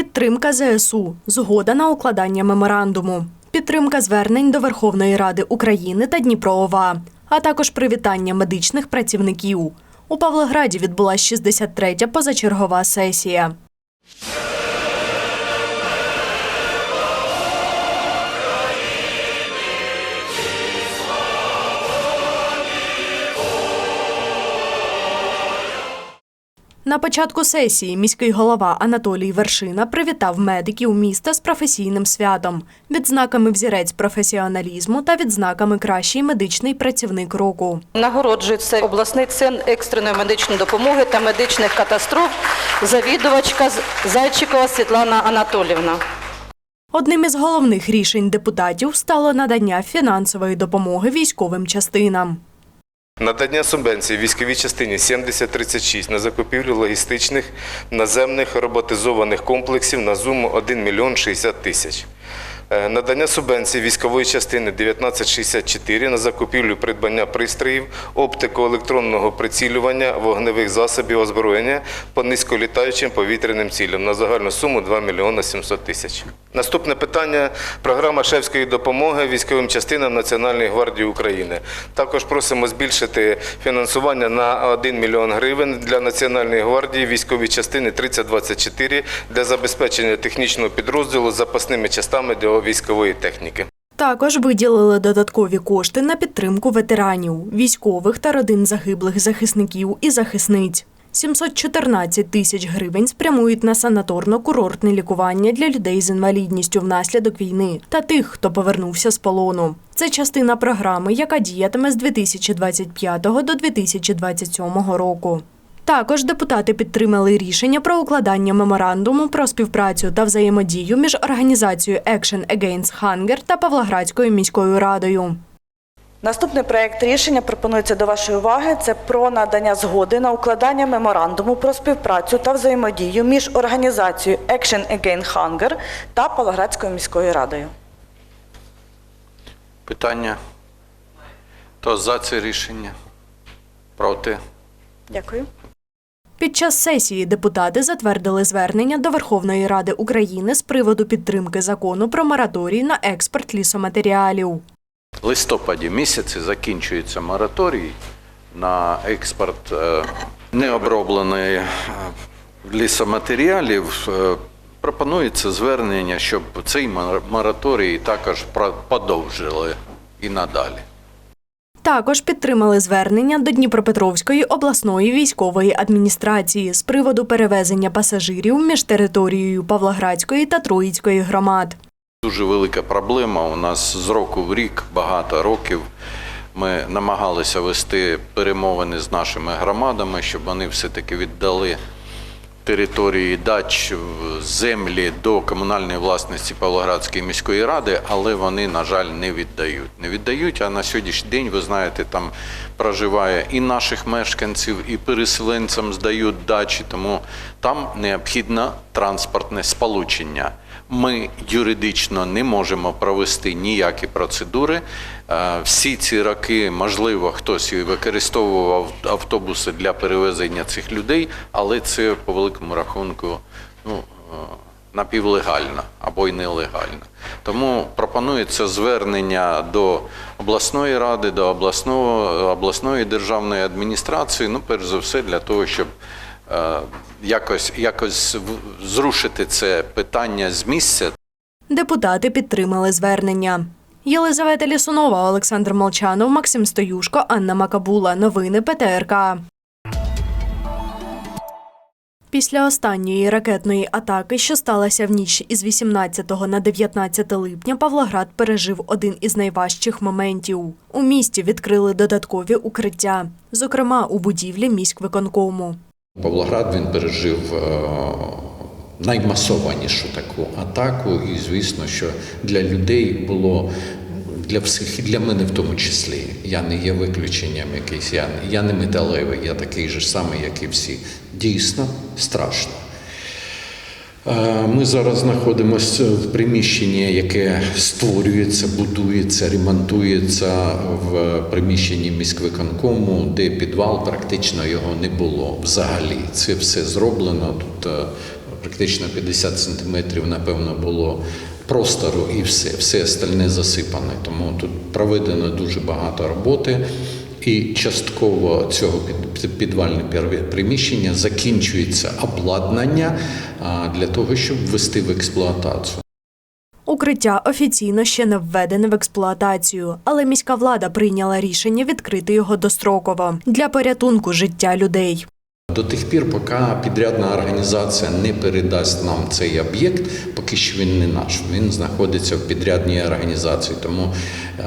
Підтримка ЗСУ, згода на укладання меморандуму, підтримка звернень до Верховної Ради України та Дніпроова, а також привітання медичних працівників. У Павлограді відбулася 63-я позачергова сесія. На початку сесії міський голова Анатолій Вершина привітав медиків міста з професійним святом, відзнаками взірець професіоналізму та відзнаками кращий медичний працівник року. Нагороджується обласний центр екстреної медичної допомоги та медичних катастроф, завідувачка Зайчикова Світлана Анатолівна. Одним із головних рішень депутатів стало надання фінансової допомоги військовим частинам. Надання субвенції військовій частині 7036 на закупівлю логістичних наземних роботизованих комплексів на суму 1 мільйон 60 тисяч. Е, Надання субвенції військової частини 1964 на закупівлю придбання пристроїв оптико-електронного прицілювання вогневих засобів озброєння по низьколітаючим повітряним цілям на загальну суму 2 мільйона 700 тисяч. Наступне питання – програма шефської допомоги військовим частинам Національної гвардії України. Також просимо збільшити фінансування на 1 мільйон гривень для Національної гвардії військові частини 3024 для забезпечення технічного підрозділу запасними частами для військової техніки. Також виділили додаткові кошти на підтримку ветеранів, військових та родин загиблих захисників і захисниць. 714 тисяч гривень спрямують на санаторно-курортне лікування для людей з інвалідністю внаслідок війни та тих, хто повернувся з полону. Це частина програми, яка діятиме з 2025 до 2027 року. Також депутати підтримали рішення про укладання меморандуму про співпрацю та взаємодію між організацією Action Against Hunger та Павлоградською міською радою. Наступний проект рішення пропонується до вашої уваги. Це про надання згоди на укладання меморандуму про співпрацю та взаємодію між організацією Action Against Hunger та Павлоградською міською радою. Питання? Хто за це рішення? Проти? Дякую. Під час сесії депутати затвердили звернення до Верховної Ради України з приводу підтримки закону про мораторій на експорт лісоматеріалів. Листопаді місяці закінчується мораторій на експорт е, необробленої е, лісоматеріалів. Е, Пропонується звернення, щоб цей мор- мораторій також подовжили і надалі. Також підтримали звернення до Дніпропетровської обласної військової адміністрації з приводу перевезення пасажирів між територією Павлоградської та Троїцької громад. Дуже велика проблема. У нас з року в рік, багато років. Ми намагалися вести перемовини з нашими громадами, щоб вони все-таки віддали території дач землі до комунальної власності Павлоградської міської ради, але вони, на жаль, не віддають. Не віддають, а на сьогоднішній день, ви знаєте, там проживає і наших мешканців, і переселенцям здають дачі, тому там необхідне транспортне сполучення. Ми юридично не можемо провести ніякі процедури. Е, Всі ці роки, можливо, хтось використовував автобуси для перевезення цих людей, але це по великому рахунку ну, е, напівлегально або й нелегально. Тому пропонується звернення до обласної ради, до обласного, обласної державної адміністрації, ну, перш за все, для того, щоб якось, якось в- зрушити це питання з місця. Депутати підтримали звернення. Єлизавета Лісунова, Олександр Молчанов, Максим Стоюшко, Анна Макабула. Новини ПТРК. Після останньої ракетної атаки, що сталася в ніч із 18 на 19 липня, Павлоград пережив один із найважчих моментів. У місті відкрили додаткові укриття, зокрема у будівлі міськвиконкому. Павлоград він пережив е, наймасованішу таку атаку, і звісно, що для людей було для всіх, для мене в тому числі. Я не є виключенням якийсь, я, я не металевий, я такий же самий, як і всі. Дійсно страшно. Ми зараз знаходимося в приміщенні, яке створюється, будується, ремонтується в приміщенні міськвиконкому, де підвал практично його не було взагалі. Це все зроблено тут. е, практично 50 сантиметрів, напевно, було простору і все, все остальне засипане. Тому тут проведено дуже багато роботи. І частково цього під- підвальне приміщення закінчується обладнання для того, щоб ввести в експлуатацію. Укриття офіційно ще не введене в експлуатацію, але міська влада прийняла рішення відкрити його достроково для порятунку життя людей. До тих пір, поки підрядна організація не передасть нам цей об'єкт, поки що він не наш. Він знаходиться в підрядній організації. Тому е,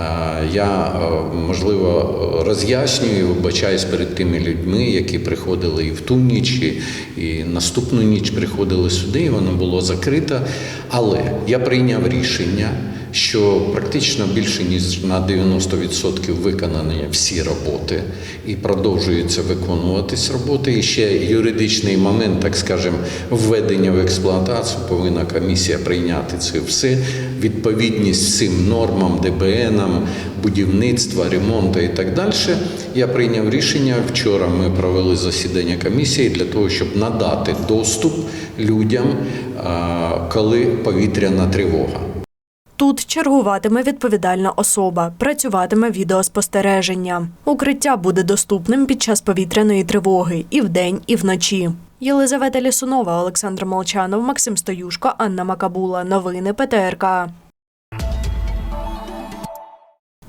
я е, можливо роз'яснюю, і вибачаюсь перед тими людьми, які приходили і в ту ніч, і, і наступну ніч приходили сюди, і воно було закрите. Але я прийняв рішення. Що практично більше ніж на 90% виконані всі роботи і продовжуються виконуватись роботи. І ще юридичний момент, так скажемо, введення в експлуатацію повинна комісія прийняти це все. Відповідність всім нормам, ДБНам, будівництва, ремонту і так далі. Я прийняв рішення. Вчора ми провели засідання комісії для того, щоб надати доступ людям, коли повітряна тривога. Тут чергуватиме відповідальна особа, працюватиме відеоспостереження. Укриття буде доступним під час повітряної тривоги і вдень, і вночі. Єлизавета Лісунова, Олександр Молчанов, Максим Стоюшко, Анна Макабула. Новини ПТРК.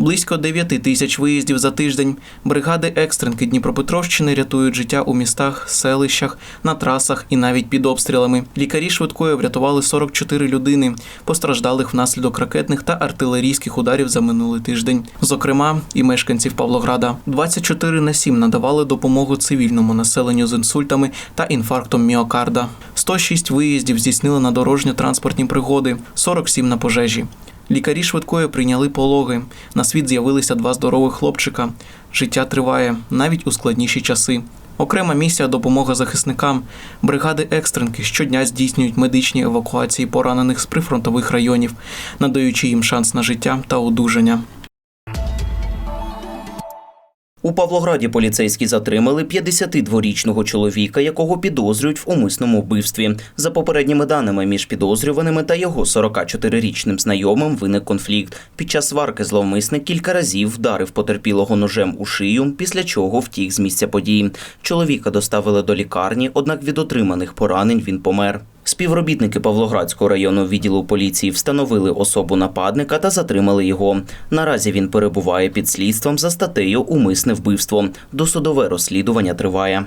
Близько 9 тисяч виїздів за тиждень. Бригади екстренки Дніпропетровщини рятують життя у містах, селищах, на трасах і навіть під обстрілами. Лікарі швидкої врятували 44 людини, постраждалих внаслідок ракетних та артилерійських ударів за минулий тиждень. Зокрема, і мешканців Павлограда. 24 на 7 надавали допомогу цивільному населенню з інсультами та інфарктом міокарда. 106 виїздів здійснили на дорожньо-транспортні пригоди, 47 на пожежі. Лікарі швидкої прийняли пологи. На світ з'явилися два здорових хлопчика. Життя триває навіть у складніші часи. Окрема місія допомога захисникам. Бригади екстренки щодня здійснюють медичні евакуації поранених з прифронтових районів, надаючи їм шанс на життя та одужання. У Павлограді поліцейські затримали 52-річного чоловіка, якого підозрюють в умисному вбивстві. За попередніми даними між підозрюваними та його 44-річним знайомим виник конфлікт. Під час сварки зловмисник кілька разів вдарив потерпілого ножем у шию, після чого втік з місця події. Чоловіка доставили до лікарні, однак від отриманих поранень він помер. Співробітники Павлоградського районного відділу поліції встановили особу нападника та затримали його. Наразі він перебуває під слідством за статтею Умисне вбивство. Досудове розслідування триває.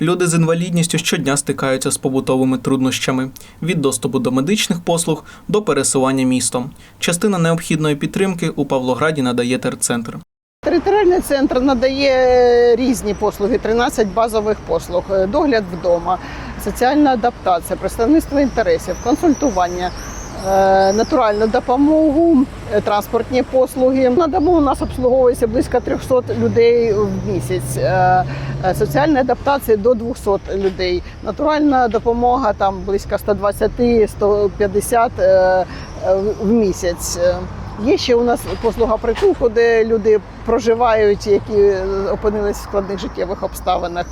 Люди з інвалідністю щодня стикаються з побутовими труднощами від доступу до медичних послуг до пересування містом. Частина необхідної підтримки у Павлограді надає терцентр. Територіальний центр надає різні послуги, 13 базових послуг, е, догляд вдома, соціальна адаптація, представництво інтересів, консультування, е, натуральну допомогу, е, транспортні послуги. На дому у нас обслуговується близько 300 людей в місяць. Соціальна адаптація до 200 людей. Натуральна допомога там близько 120-150 е, е, в місяць. Є ще у нас послуга притулку, де люди проживають, які опинились в складних життєвих обставинах.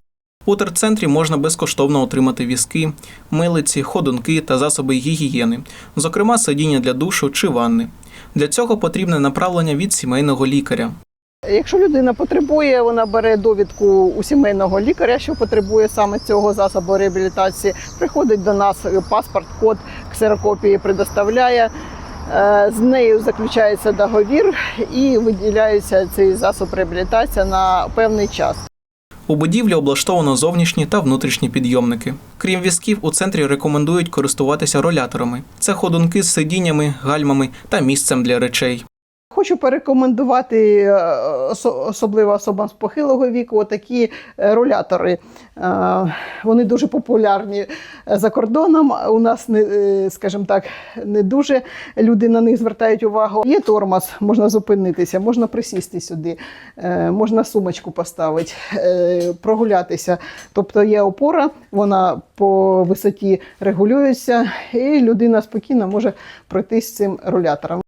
У терцентрі можна безкоштовно отримати візки, милиці, ходунки та засоби гігієни, зокрема сидіння для душу чи ванни. Для цього потрібне направлення від сімейного лікаря. Якщо людина потребує, вона бере довідку у сімейного лікаря, що потребує саме цього засобу реабілітації, приходить до нас паспорт, код, ксерокопії предоставляє. Е, З нею заключається договір і виділяється цей засоб реабілітації на певний час. У будівлі облаштовано зовнішні та внутрішні підйомники. Крім візків, у центрі рекомендують користуватися роляторами. Це ходунки з сидіннями, гальмами та місцем для речей. Хочу порекомендувати е, особливо особам з похилого віку такі рулятори. Е, Вони дуже популярні за кордоном. У нас е, скажімо так, не дуже люди на них звертають увагу. Є тормоз, можна зупинитися, можна присісти сюди, е, можна сумочку поставити, е, прогулятися. Тобто є опора, вона по висоті регулюється, і людина спокійно може пройти з цим рулятором.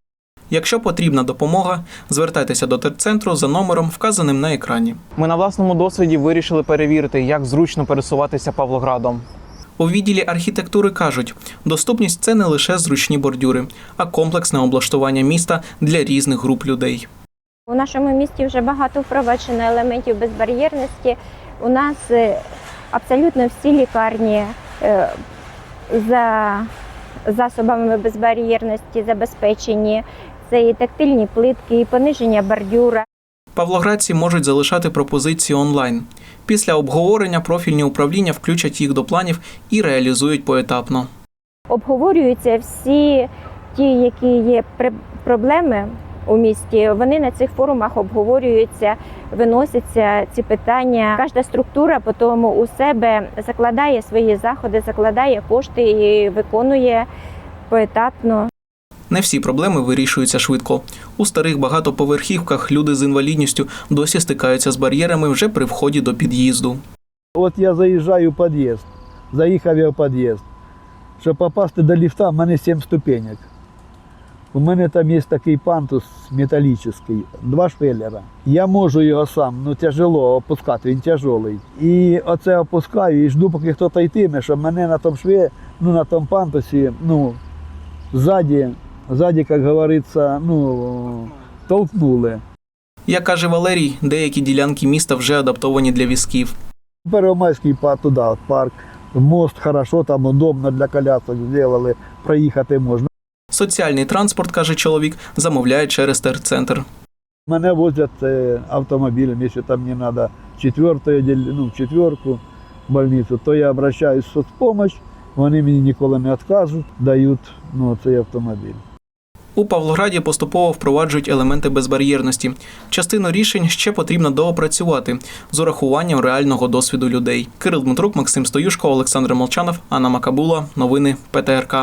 Якщо потрібна допомога, звертайтеся до терцентру за номером, вказаним на екрані. Ми на власному досвіді вирішили перевірити, як зручно пересуватися Павлоградом. У відділі архітектури кажуть, доступність це не лише зручні бордюри, а комплексне облаштування міста для різних груп людей. У нашому місті вже багато впроваджено елементів безбар'єрності. У нас е, абсолютно всі лікарні е, за засобами безбар'єрності забезпечені. Це і тактильні плитки, і пониження бордюра. Павлоградці можуть залишати пропозиції онлайн. Після обговорення профільні управління включать їх до планів і реалізують поетапно. Обговорюються всі ті, які є пр- проблеми у місті. Вони на цих форумах обговорюються, виносяться ці питання. Кожна структура по тому у себе закладає свої заходи, закладає кошти і виконує поетапно. Не всі проблеми вирішуються швидко. У старих багатоповерхівках люди з інвалідністю досі стикаються з бар'єрами вже при вході до під'їзду. От я заїжджаю в під'їзд, заїхав я в під'їзд. Щоб попасти до ліфта, в мене 7 ступенек. У мене там є такий пантус металічний, два шпилера. Я можу його сам, ну тяжело опускати, він тяжелий. І оце опускаю і жду, поки хтось йтиме, щоб мене на тому шві, ну на тому пантусі, ну, ззаді, ззаді, як говориться, ну, толкнули. Як каже Валерій, деякі ділянки міста вже адаптовані для візків. Первомайський парк туди, парк, мост хорошо, там удобно для колясок зробили, проїхати можна. Соціальний транспорт, каже чоловік, замовляє через терцентр. Мене возять е, автомобілем, якщо там не треба четвертої, діл- ну, четверку больницю, то я обращаюсь в соцпомощь, вони мені ніколи не відказують, дають ну, цей автомобіль. У Павлограді поступово впроваджують елементи безбар'єрності. Частину рішень ще потрібно доопрацювати з урахуванням реального досвіду людей. Кирил Дмитрук, Максим Стоюшко, Олександр Молчанов, Анна Макабула. Новини ПТРК.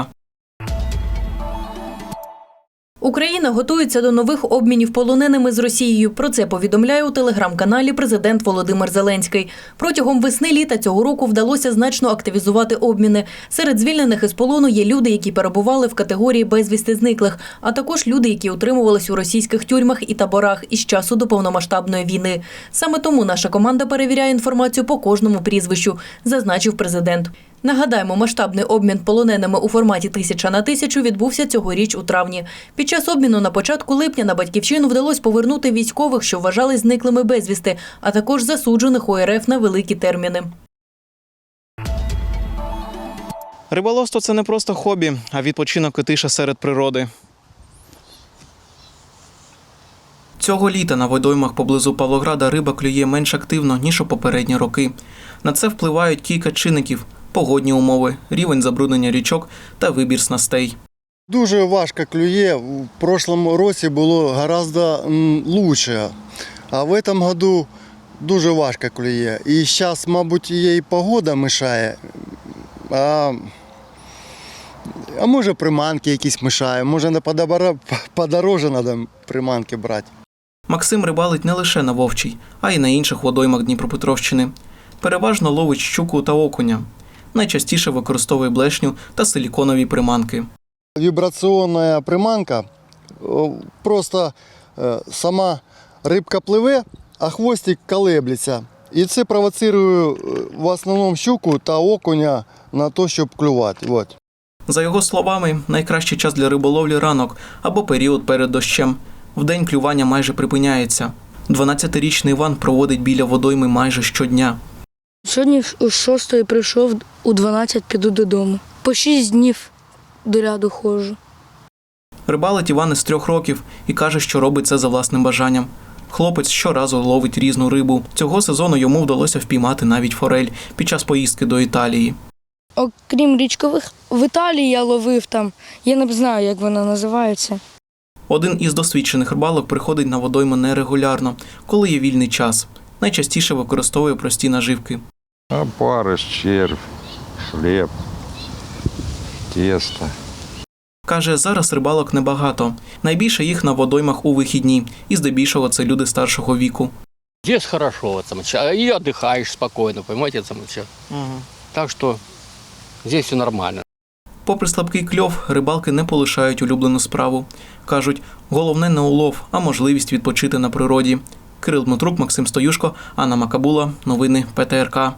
Україна готується до нових обмінів полоненими з Росією. Про це повідомляє у телеграм-каналі президент Володимир Зеленський. Протягом весни-літа цього року вдалося значно активізувати обміни. Серед звільнених із полону є люди, які перебували в категорії безвісти зниклих, а також люди, які утримувались у російських тюрмах і таборах із часу до повномасштабної війни. Саме тому наша команда перевіряє інформацію по кожному прізвищу, зазначив президент. Нагадаємо, масштабний обмін полоненими у форматі тисяча на тисячу відбувся цьогоріч у травні. Під час обміну на початку липня на батьківщину вдалося повернути військових, що вважались зниклими безвісти, а також засуджених ОРФ на великі терміни. Риболовство це не просто хобі, а відпочинок і тиша серед природи. Цього літа на водоймах поблизу Павлограда риба клює менш активно, ніж у попередні роки. На це впливають кілька чинників: погодні умови, рівень забруднення річок та вибір снастей. Дуже важко клює. В прошлому році було гораздо лучше. А в этом году дуже важко клює. І зараз, мабуть, їй погода мешає. А, а може приманки якісь мешає, може на подороже треба приманки брати. Максим рибалить не лише на Вовчій, а й на інших водоймах Дніпропетровщини. Переважно ловить щуку та окуня. Найчастіше використовує блешню та силіконові приманки. Вібраційна приманка, просто е, сама рибка пливе, а хвостик колеблеться. І це провоцирує е, в основному щуку та окуня на те, щоб клювати. От. За його словами, найкращий час для риболовлі ранок або період перед дощем. Вдень клювання майже припиняється. 12-річний Іван проводить біля водойми майже щодня. Сьогодні о 6 прийшов, у 12 піду додому. По 6 днів до ряду ходжу. Рибалить Іван із трьох років і каже, що робить це за власним бажанням. Хлопець щоразу ловить різну рибу. Цього сезону йому вдалося впіймати навіть форель під час поїздки до Італії. Окрім річкових, в Італії я ловив там. Я не знаю, як вона називається. Один із досвідчених рибалок приходить на водойму нерегулярно, коли є вільний час Найчастіше використовує прості наживки. Опарыш, червь, хлеб, тесто. Каже, зараз рибалок небагато. Найбільше їх на водоймах у вихідні, і здебільшого це люди старшого віку. Здесь хорошо, там, ча- и отдыхаешь спокойно, понимаете, там, всё. Так что здесь все нормально. Попри слабкий кльов, рибалки не полишають улюблену справу. Кажуть, головне не улов, а можливість відпочити на природі. Кирил Дмитрук, Максим Стоюшко, Анна Макабула. Новини ПТРК.